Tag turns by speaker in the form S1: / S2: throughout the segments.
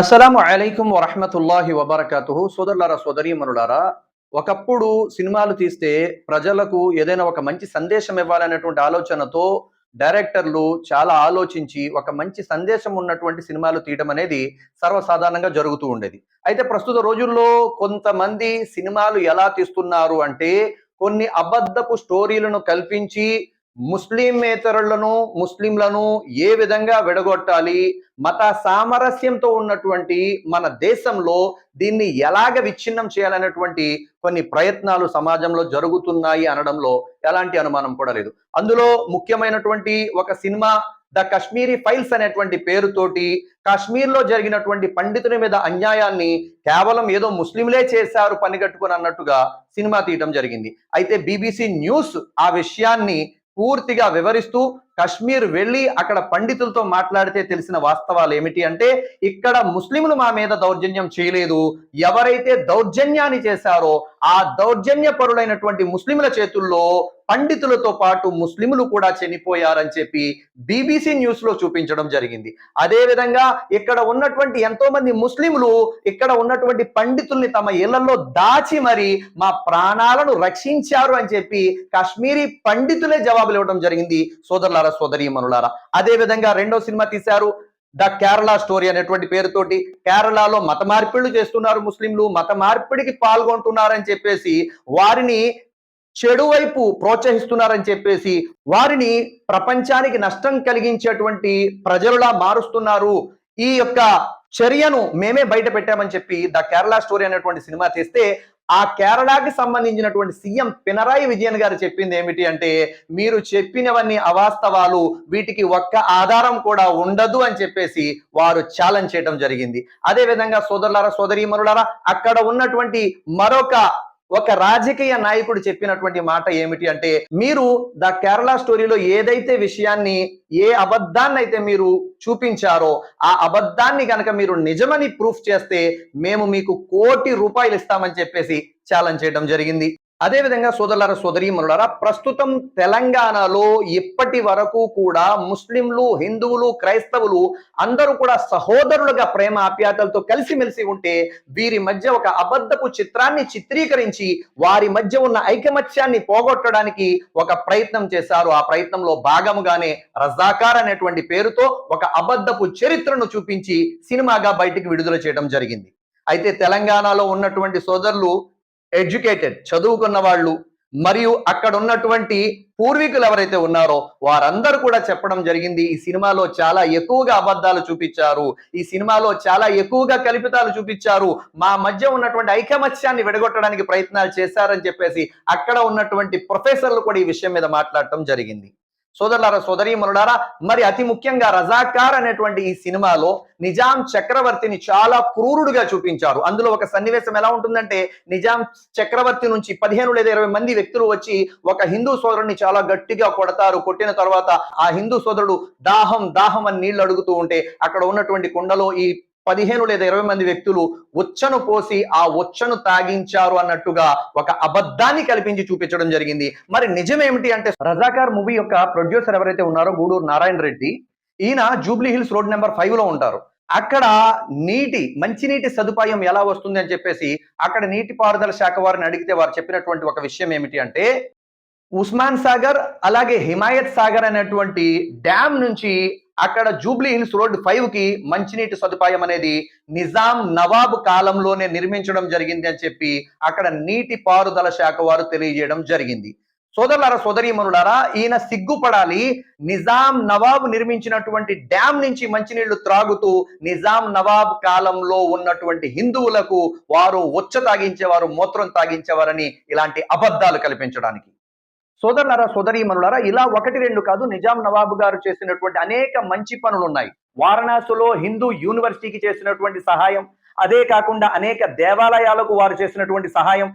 S1: అస్సలం అలైకుం వరహమతుల్లాహి వబర్కతు సోదరులారా సోదరీమనులారా ఒకప్పుడు సినిమాలు తీస్తే ప్రజలకు ఏదైనా ఒక మంచి సందేశం ఇవ్వాలనేటువంటి ఆలోచనతో డైరెక్టర్లు చాలా ఆలోచించి ఒక మంచి సందేశం ఉన్నటువంటి సినిమాలు తీయడం అనేది సర్వసాధారణంగా జరుగుతూ ఉండేది. అయితే ప్రస్తుత రోజుల్లో కొంతమంది సినిమాలు ఎలా తీస్తున్నారు అంటే కొన్ని అబద్ధపు స్టోరీలను కల్పించి ముస్లిమేతరులను ముస్లింలను ఏ విధంగా విడగొట్టాలి? మత సామరస్యంతో ఉన్నటువంటి మన దేశంలో దీన్ని ఎలాగ విచ్ఛిన్నం చేయాలనేటువంటి కొన్ని ప్రయత్నాలు సమాజంలో జరుగుతున్నాయి అనడంలో ఎలాంటి అనుమానం కూడా లేదు. అందులో ముఖ్యమైనటువంటి ఒక సినిమా ద కశ్మీరీ ఫైల్స్ అనేటువంటి పేరుతోటి కాశ్మీర్లో జరిగినటువంటి పండితుని మీద అన్యాయాన్ని కేవలం ఏదో ముస్లింలే చేశారు పనిగట్టుకుని అన్నట్టుగా సినిమా తీయడం జరిగింది. అయితే బీబీసీ న్యూస్ ఆ విషయాన్ని పూర్తిగా వివరిస్తూ కశ్మీర్ వెళ్ళి అక్కడ పండితులతో మాట్లాడితే తెలిసిన వాస్తవాలు ఏమిటి అంటే ఇక్కడ ముస్లింలు మా మీద దౌర్జన్యం చేయలేదు. ఎవరైతే దౌర్జన్యాన్ని చేశారో ఆ దౌర్జన్య పరులైనటువంటి ముస్లింల చేతుల్లో పండితులతో పాటు ముస్లింలు కూడా చనిపోయారని చెప్పి బీబీసీ న్యూస్లో చూపించడం జరిగింది. అదే విధంగా ఇక్కడ ఉన్నటువంటి ఎంతో మంది ముస్లింలు ఇక్కడ ఉన్నటువంటి పండితుల్ని తమ ఇళ్ళలో దాచి మరి మా ప్రాణాలను రక్షించారు అని చెప్పి కాశ్మీరీ పండితులే జవాబులు ఇవ్వడం జరిగింది. సోదరులారా సోదరీమనులారా అదే విధంగా రెండో సినిమా తీశారు. ద కేరళ స్టోరీ అనేటువంటి పేరుతోటి కేరళలో మత మార్పిడులు చేస్తున్నారు ముస్లింలు మత మార్పిడికి పాల్గొంటున్నారని చెప్పేసి వారిని చెడు వైపు ప్రోత్సహిస్తున్నారని చెప్పేసి వారిని ప్రపంచానికి నష్టం కలిగించేటువంటి ప్రజలులా మారుస్తున్నారు. ఈ యొక్క చర్యను మేమే బయట పెట్టామని చెప్పి ద కేరళ స్టోరీ అనేటువంటి సినిమా తీస్తే ఆ కేరళకి సంబంధించినటువంటి సీఎం పినరాయి విజయన్ గారు చెప్పింది ఏమిటి అంటే మీరు చెప్పినవన్నీ అవాస్తవాలు వీటికి ఒక్క ఆధారం కూడా ఉండదు అని చెప్పేసి వారు ఛాలెంజ్ చేయడం జరిగింది. అదే విధంగా సోదరులారా సోదరీమరులారా అక్కడ ఉన్నటువంటి మరొక ఒక రాజకీయ నాయకుడు చెప్పినటువంటి మాట ఏమిటి అంటే మీరు ద కేరళ స్టోరీలో ఏదైతే విషయాన్ని ఏ అబద్ధాన్ని అయితే మీరు చూపించారో ఆ అబద్ధాన్ని కనుక మీరు నిజమని ప్రూఫ్ చేస్తే మేము మీకు కోటి రూపాయలు ఇస్తామని చెప్పేసి ఛాలెంజ్ చేయడం జరిగింది. అదే విధంగా సోదరి సోదరీమనులారా ప్రస్తుతం తెలంగాణలో ఇప్పటి వరకు కూడా ముస్లింలు హిందువులు క్రైస్తవులు అందరూ కూడా సహోదరులుగా ప్రేమ ఆప్యాతలతో కలిసిమెలిసి ఉంటే వీరి మధ్య ఒక అబద్ధపు చిత్రాన్ని చిత్రీకరించి వారి మధ్య ఉన్న ఐకమత్యాన్ని పోగొట్టడానికి ఒక ప్రయత్నం చేశారు. ఆ ప్రయత్నంలో భాగముగానే రజాకార్ అనేటువంటి పేరుతో ఒక అబద్ధపు చరిత్రను చూపించి సినిమాగా బయటికి విడుదల చేయడం జరిగింది. అయితే తెలంగాణలో ఉన్నటువంటి సోదరులు ఎడ్యుకేటెడ్ చదువుకున్న వాళ్ళు మరియు అక్కడ ఉన్నటువంటి పూర్వీకులు ఎవరైతే ఉన్నారో వారందరూ కూడా చెప్పడం జరిగింది ఈ సినిమాలో చాలా ఎక్కువగా అబద్ధాలు చూపించారు ఈ సినిమాలో చాలా ఎక్కువగా కల్పితాలు చూపించారు మా మధ్య ఉన్నటువంటి ఐకమత్యాన్ని విడగొట్టడానికి ప్రయత్నాలు చేశారని చెప్పేసి అక్కడ ఉన్నటువంటి ప్రొఫెసర్లు కూడా ఈ విషయం మీద మాట్లాడటం జరిగింది. సోదరులారా సోదరీమనులారా మరి అతి ముఖ్యంగా రజాకార్ అనేటువంటి ఈ సినిమాలో నిజాం చక్రవర్తిని చాలా క్రూరుడుగా చూపించారు. అందులో ఒక సన్నివేశం ఎలా ఉంటుందంటే నిజాం చక్రవర్తి నుంచి పదిహేను లేదా ఇరవై మంది వ్యక్తులు వచ్చి ఒక హిందూ సోదరుడిని చాలా గట్టిగా కొడతారు. కొట్టిన తర్వాత ఆ హిందూ సోదరుడు దాహం దాహం అని నీళ్ళు అడుగుతూ ఉంటే అక్కడ ఉన్నటువంటి కుండలో ఈ పదిహేను లేదా ఇరవై మంది వ్యక్తులు ఉచ్చను పోసి ఆ ఉచ్చను తాగించారు అన్నట్టుగా ఒక అబద్ధాన్ని కల్పించి చూపించడం జరిగింది. మరి నిజమేమిటి అంటే రజాకార్ మూవీ యొక్క ప్రొడ్యూసర్ ఎవరైతే ఉన్నారో గూడూరు నారాయణ రెడ్డి ఈయన జూబ్లీ హిల్స్ రోడ్ నెంబర్ ఫైవ్లో ఉంటారు. అక్కడ నీటి మంచినీటి సదుపాయం ఎలా వస్తుంది అని చెప్పేసి అక్కడ నీటిపారుదల శాఖ వారిని అడిగితే వారు చెప్పినటువంటి ఒక విషయం ఏమిటి అంటే ఉస్మాన్ సాగర్ అలాగే హిమాయత్ సాగర్ అనేటువంటి డ్యామ్ నుంచి అక్కడ జూబ్లీ హిల్స్ రోడ్ ఫైవ్కి మంచినీటి సదుపాయం అనేది నిజాం నవాబ్ కాలంలోనే నిర్మించడం జరిగింది అని చెప్పి అక్కడ నీటి పారుదల శాఖ వారు తెలియజేయడం జరిగింది. సోదరులారా సోదరీమనులారా ఈయన సిగ్గుపడాలి. నిజాం నవాబ్ నిర్మించినటువంటి డ్యామ్ నుంచి మంచినీళ్ళు త్రాగుతూ నిజాం నవాబ్ కాలంలో ఉన్నటువంటి హిందువులకు వారు ఉచ్చ తాగించేవారు మూత్రం తాగించేవారని ఇలాంటి అబద్ధాలు కల్పించడానికి. సోదరులారా సోదరీమనులారా ఇలా ఒకటి రెండు కాదు నిజాం నవాబు గారు చేసినటువంటి అనేక మంచి పనులు ఉన్నాయి వారణాసిలో హిందూ యూనివర్సిటీకి చేసినటువంటి సహాయం అదే కాకుండా అనేక దేవాలయాలకు వారు చేసినటువంటి సహాయం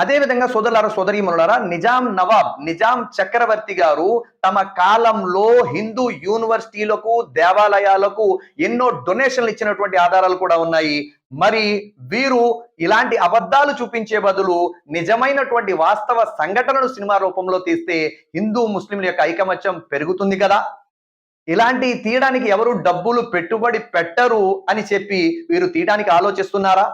S1: అదే విధంగా సోదరులారా సోదరీమనులారా నిజాం నవాబ్ నిజాం చక్రవర్తి గారు తమ కాలంలో హిందూ యూనివర్సిటీలకు దేవాలయాలకు ఎన్నో డొనేషన్లు ఇచ్చినటువంటి ఆధారాలు కూడా ఉన్నాయి. మరి వీరు ఇలాంటి అబద్ధాలు చూపించే బదులు నిజమైనటువంటి వాస్తవ సంఘటనను సినిమా రూపంలో తీస్తే హిందూ ముస్లింల యొక్క ఐకమత్యం పెరుగుతుంది కదా. ఇలాంటి తీయడానికి ఎవరు డబ్బులు పెట్టుబడి పెట్టరు అని చెప్పి వీరు తీయడానికి ఆలోచిస్తున్నారా?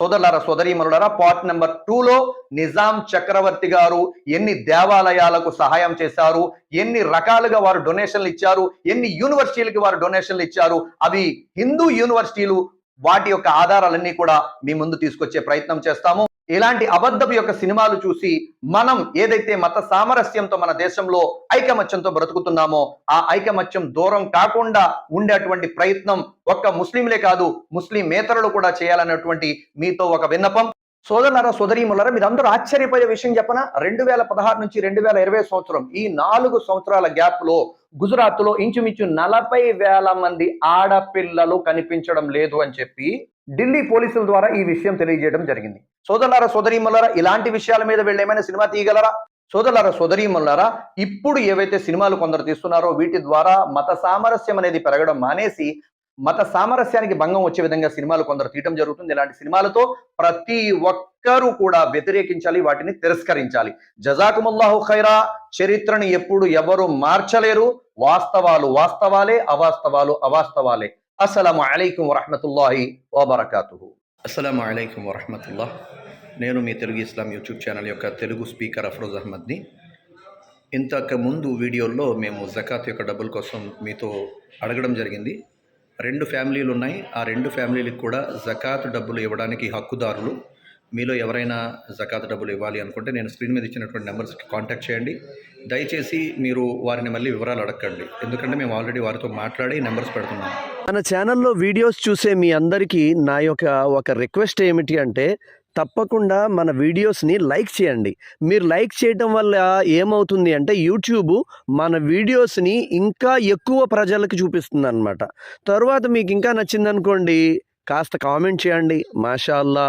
S1: సోదరులారా సోదరీమనులారా పార్ట్ నెంబర్ టూలో నిజాం చక్రవర్తి గారు ఎన్ని దేవాలయాలకు సహాయం చేశారు ఎన్ని రకాలుగా వారు డొనేషన్లు ఇచ్చారు ఎన్ని యూనివర్సిటీలకు వారు డొనేషన్లు ఇచ్చారు అవి హిందూ యూనివర్సిటీలు వాటి యొక్క ఆధారాలన్నీ కూడా మీ ముందు తీసుకొచ్చే ప్రయత్నం చేస్తాము. ఇలాంటి అబద్ధపు యొక్క సినిమాలు చూసి మనం ఏదైతే మత సామరస్యంతో మన దేశంలో ఐకమత్యంతో బ్రతుకుతున్నామో ఆ ఐకమత్యం దూరం కాకుండా ఉండేటువంటి ప్రయత్నం ఒక్క ముస్లింలే కాదు ముస్లిమేతరులు కూడా చేయాలన్నటువంటి మీతో ఒక విన్నపం. సోదరులారా సోదరీములారా మీరందరూ ఆశ్చర్యపోయే విషయం చెప్పనా? రెండు వేల పదహారు నుంచి రెండు వేల ఇరవై సంవత్సరం ఈ నాలుగు సంవత్సరాల గ్యాప్లో గుజరాత్లో ఇంచుమించు నలభై వేల మంది ఆడపిల్లలు కనిపించడం లేదు అని చెప్పి ఢిల్లీ పోలీసుల ద్వారా ఈ విషయం తెలియజేయడం జరిగింది. సోదరులారా సోదరీమల్లారా ఇలాంటి విషయాల మీద వీళ్ళు ఏమైనా సినిమా తీయగలరా? సోదరులారా సోదరీమల్లారా ఇప్పుడు ఏవైతే సినిమాలు కొందరు తీస్తున్నారో వీటి ద్వారా మత సామరస్యం అనేది పెరగడం మానేసి మత సామరస్యానికి భంగం వచ్చే విధంగా సినిమాలు కొందరు తీయటం జరుగుతుంది. ఇలాంటి సినిమాలతో ప్రతి ఒక్కరూ కూడా వ్యతిరేకించాలి వాటిని తిరస్కరించాలి. జజాకుముల్లాహు ఖైరా చరిత్రను ఎప్పుడు ఎవరు మార్చలేరు. వాస్తవాలు వాస్తవాలే అవాస్తవాలు అవాస్తవాలే. అస్సలం అలైకుం వరహమతుల్లాహి వబర్కాతు
S2: అస్సలం అయికం వరహమతుల్లా నేను మీ తెలుగు ఇస్లాం యూట్యూబ్ ఛానల్ యొక్క తెలుగు స్పీకర్ అఫ్రోజ్ అహ్మద్ని. ఇంతకు ముందు వీడియోల్లో మేము జకాత్ యొక్క డబ్బుల కోసం మీతో అడగడం జరిగింది. రెండు ఫ్యామిలీలు ఉన్నాయి. ఆ రెండు ఫ్యామిలీలకు కూడా జకాత్ డబ్బులు ఇవ్వడానికి హక్కుదారులు. మీలో ఎవరైనా జకాత్ డబ్బులు ఇవ్వాలి అనుకుంటే నేను స్క్రీన్ మీద ఇచ్చినటువంటి నెంబర్స్కి కాంటాక్ట్ చేయండి. దయచేసి మీరు వారిని మళ్ళీ వివరాలు అడగండి ఎందుకంటే మేము ఆల్రెడీ వారితో మాట్లాడి నెంబర్స్ పెడుతున్నాం.
S3: మన ఛానల్లో వీడియోస్ చూసే మీ అందరికీ నా యొక్క ఒక రిక్వెస్ట్ ఏమిటి అంటే తప్పకుండా మన వీడియోస్ని లైక్ చేయండి. మీరు లైక్ చేయటం వల్ల ఏమవుతుంది అంటే యూట్యూబ్ మన వీడియోస్ని ఇంకా ఎక్కువ ప్రజలకు చూపిస్తుంది అనమాట తర్వాత మీకు ఇంకా నచ్చిందనుకోండి కాస్త కామెంట్ చేయండి. మాషాల్లా.